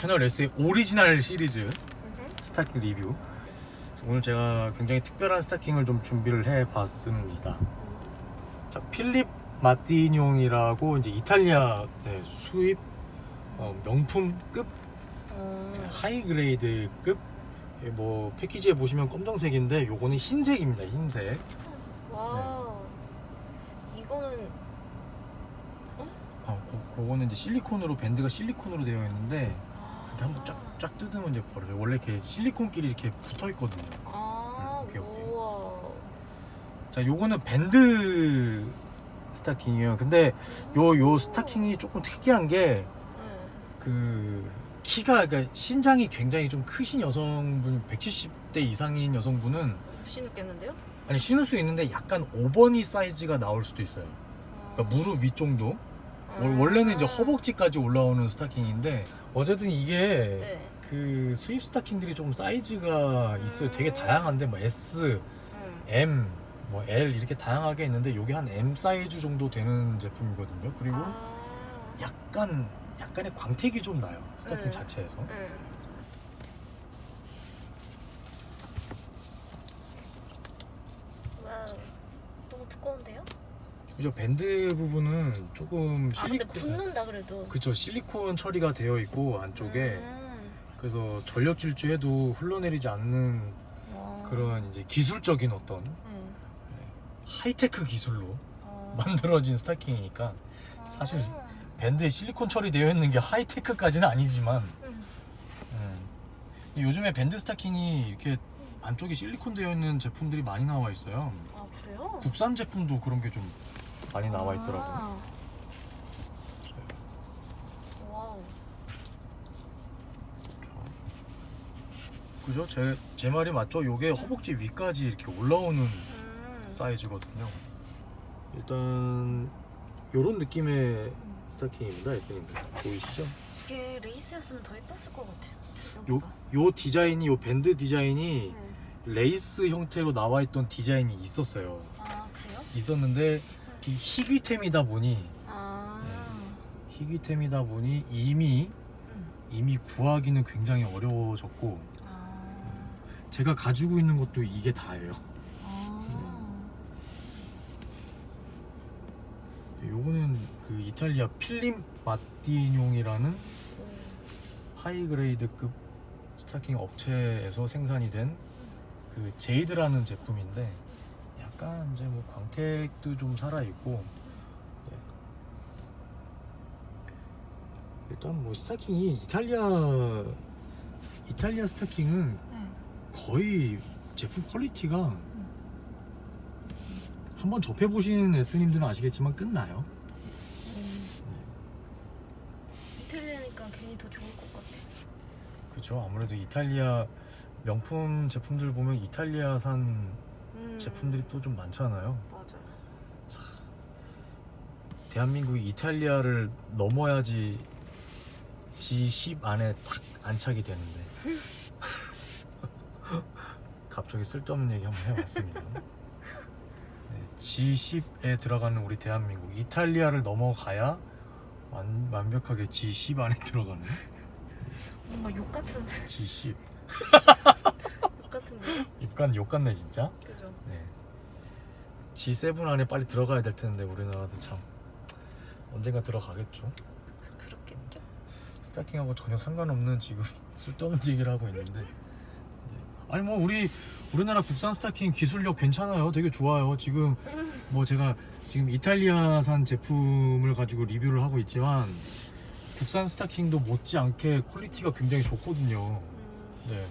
채널 S의 오리지널 시리즈. 스타킹 리뷰. 오늘 제가 굉장히 특별한 스타킹을 좀 준비를 해봤습니다. 자, 필립 마티뇽이라고 이제 이탈리아 네, 수입 어, 명품급 어. 네, 하이 그레이드급 예, 뭐 패키지에 보시면 검정색인데 요거는 흰색입니다. 흰색. 와. 이거는 어, 그, 그거는 이제 실리콘으로 밴드가 실리콘으로 되어 있는데 이렇게 한번 쫙, 쫙 뜯으면 이제 버려요. 원래 이렇게 실리콘끼리 이렇게 붙어 있거든요. 아, 음, 오케이, 오케이. 우와. 자, 요거는 밴드 스타킹이에요. 근데 요, 요 스타킹이 조금 특이한 게 응. 그 키가 그러니까 신장이 굉장히 좀 크신 여성분 170대 이상인 여성분은 신을겠는데요? 아니 신을 수 있는데 약간 오버니 사이즈가 나올 수도 있어요. 그러니까 무릎 위 정도. 월- 원래는 이제 허벅지까지 올라오는 스타킹인데 어쨌든 이게 네. 그 수입 스타킹들이 좀 사이즈가 있어요. 되게 다양한데 뭐 S, 응. M, 뭐 L 이렇게 다양하게 있는데 이게 한 M 사이즈 정도 되는 제품이거든요. 그리고 아. 약간 약간의 광택이 좀 나요. 스타킹 네. 자체에서. 응. 와우. 너무 두꺼운데요? 그죠 밴드 부분은 조금 아 근데 실리콘 붙는다 그래도. 그쵸 실리콘 처리가 되어 있고 안쪽에 음. 그래서 전력 질주해도 흘러내리지 않는 와. 그런 이제 기술적인 어떤 응. 하이테크 기술로 어. 만들어진 스타킹이니까 사실 아. 밴드에 실리콘 처리되어 있는 게 하이테크까지는 아니지만 응. 음. 요즘에 밴드 스타킹이 이렇게 안쪽에 실리콘 되어 있는 제품들이 많이 나와 있어요. 아 그래요? 국산 제품도 그런 게 좀 많이 나와 있더라고요. 아. 와우. 그죠? 제, 제 말이 맞죠? 요게 허벅지 위까지 이렇게 올라오는 음. 사이즈거든요. 일단 요런 느낌의 스타킹입니다, S님들. 보이시죠? 이게 레이스였으면 더 예뻤을 것 같아요. 요, 여기가. 요 디자인이, 요 밴드 디자인이 네. 레이스 형태로 나와 있던 디자인이 있었어요. 아 그래요? 있었는데 이 희귀템이다 보니 아. 희귀템이다 보니 이미 음. 이미 구하기는 굉장히 어려워졌고 아. 제가 가지고 있는 것도 이게 다예요. 아. 요거는 그 이탈리아 필립 마티뇽이라는 하이 그레이드급 스타킹 업체에서 생산이 된 그 제이드라는 제품인데 약간 이제 뭐 광택도 좀 살아 있고 네. 일단 뭐 스타킹이 이탈리아 이탈리아 스타킹은 네. 거의 제품 퀄리티가 한번 접해 보신 S님들은 아시겠지만 끝나요. 음. 이탈리아니까 괜히 더 좋을 것 같아. 그죠? 아무래도 이탈리아 명품 제품들 보면 이탈리아산 음. 제품들이 또 좀 많잖아요. 맞아. 대한민국이 이탈리아를 넘어야지 G10 안에 딱 안착이 되는데 갑자기 쓸데없는 얘기 한번 해봤습니다. 네, G10에 들어가는 우리 대한민국 이탈리아를 넘어가야 완, 완벽하게 G10 안에 들어가는 뭔가 욕 같은 G10 욕 같은데. 입간 욕 같네 진짜. 그죠? 네. G7 안에 빨리 들어가야 될 텐데 우리나라도 참 언젠가 들어가겠죠. 그, 그렇겠죠? 스타킹하고 전혀 상관없는 지금 쓸데없는 얘기를 하고 있는데 네. 아니 뭐 우리 우리나라 국산 스타킹 기술력 괜찮아요 되게 좋아요 지금 뭐 제가 지금 이탈리아산 제품을 가지고 리뷰를 하고 있지만 국산 스타킹도 못지않게 퀄리티가 굉장히 좋거든요 음. 네